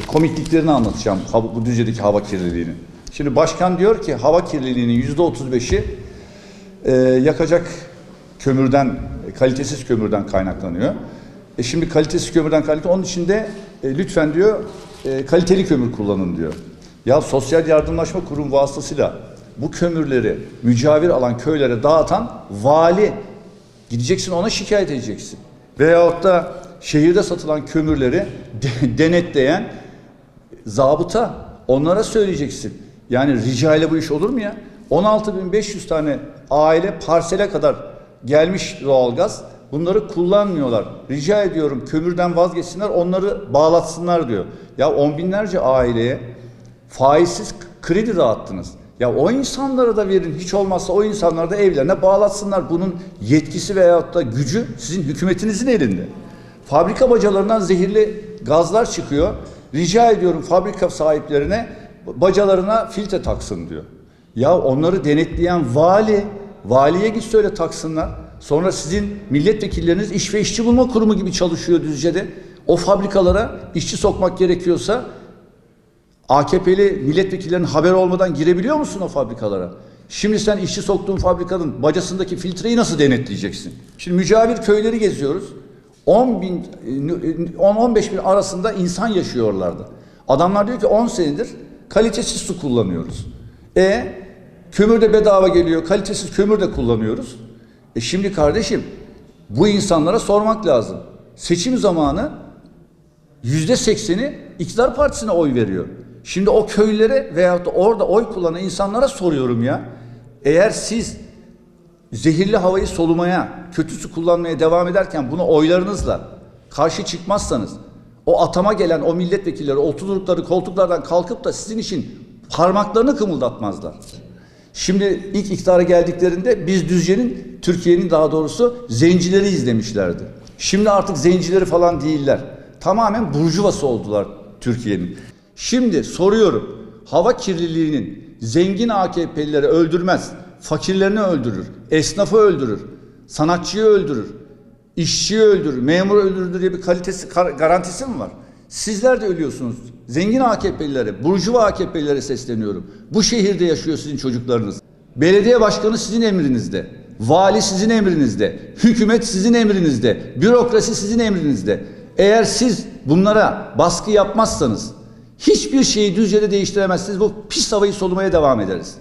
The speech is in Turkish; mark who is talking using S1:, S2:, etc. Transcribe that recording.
S1: komikliklerini anlatacağım bu Düzce'deki hava kirliliğini. Şimdi başkan diyor ki hava kirliliğinin yüzde otuz beşi e, yakacak kömürden, e, kalitesiz kömürden kaynaklanıyor. E şimdi kalitesiz kömürden kaynaklı. Onun için de e, lütfen diyor e, kaliteli kömür kullanın diyor. Ya Sosyal Yardımlaşma Kurum vasıtasıyla bu kömürleri mücavir alan köylere dağıtan vali gideceksin ona şikayet edeceksin. Veyahut da şehirde satılan kömürleri de- denetleyen zabıta onlara söyleyeceksin. Yani rica ile bu iş olur mu ya? 16.500 tane aile parsele kadar gelmiş doğalgaz. Bunları kullanmıyorlar. Rica ediyorum kömürden vazgeçsinler onları bağlatsınlar diyor. Ya on binlerce aileye faizsiz kredi dağıttınız. Ya o insanlara da verin hiç olmazsa o insanları da evlerine bağlatsınlar. Bunun yetkisi veyahut da gücü sizin hükümetinizin elinde. Fabrika bacalarından zehirli gazlar çıkıyor. Rica ediyorum fabrika sahiplerine bacalarına filtre taksın diyor. Ya onları denetleyen vali, valiye git söyle taksınlar. Sonra sizin milletvekilleriniz iş ve işçi bulma kurumu gibi çalışıyor Düzce'de. O fabrikalara işçi sokmak gerekiyorsa AKP'li milletvekillerinin haberi olmadan girebiliyor musun o fabrikalara? Şimdi sen işçi soktuğun fabrikanın bacasındaki filtreyi nasıl denetleyeceksin? Şimdi mücavir köyleri geziyoruz. 10 bin, 10-15 bin arasında insan yaşıyorlardı. Adamlar diyor ki 10 senedir kalitesiz su kullanıyoruz. E kömür de bedava geliyor, kalitesiz kömür de kullanıyoruz. E şimdi kardeşim bu insanlara sormak lazım. Seçim zamanı yüzde sekseni iktidar partisine oy veriyor. Şimdi o köylere veyahut da orada oy kullanan insanlara soruyorum ya. Eğer siz zehirli havayı solumaya, kötü su kullanmaya devam ederken buna oylarınızla karşı çıkmazsanız o atama gelen o milletvekilleri oturdukları koltuklardan kalkıp da sizin için parmaklarını kımıldatmazlar. Şimdi ilk iktidara geldiklerinde biz Düzce'nin, Türkiye'nin daha doğrusu zencileri izlemişlerdi. Şimdi artık zencileri falan değiller. Tamamen burjuvası oldular Türkiye'nin. Şimdi soruyorum, hava kirliliğinin zengin AKP'lileri öldürmez, fakirlerini öldürür, esnafı öldürür, sanatçıyı öldürür, işçiyi öldürür, memuru öldürür diye bir kalitesi, garantisi mi var? Sizler de ölüyorsunuz. Zengin AKP'lilere, burjuva AKP'lilere sesleniyorum. Bu şehirde yaşıyor sizin çocuklarınız. Belediye başkanı sizin emrinizde. Vali sizin emrinizde. Hükümet sizin emrinizde. Bürokrasi sizin emrinizde. Eğer siz bunlara baskı yapmazsanız hiçbir şeyi Düzce'de değiştiremezsiniz. Bu pis havayı solumaya devam ederiz.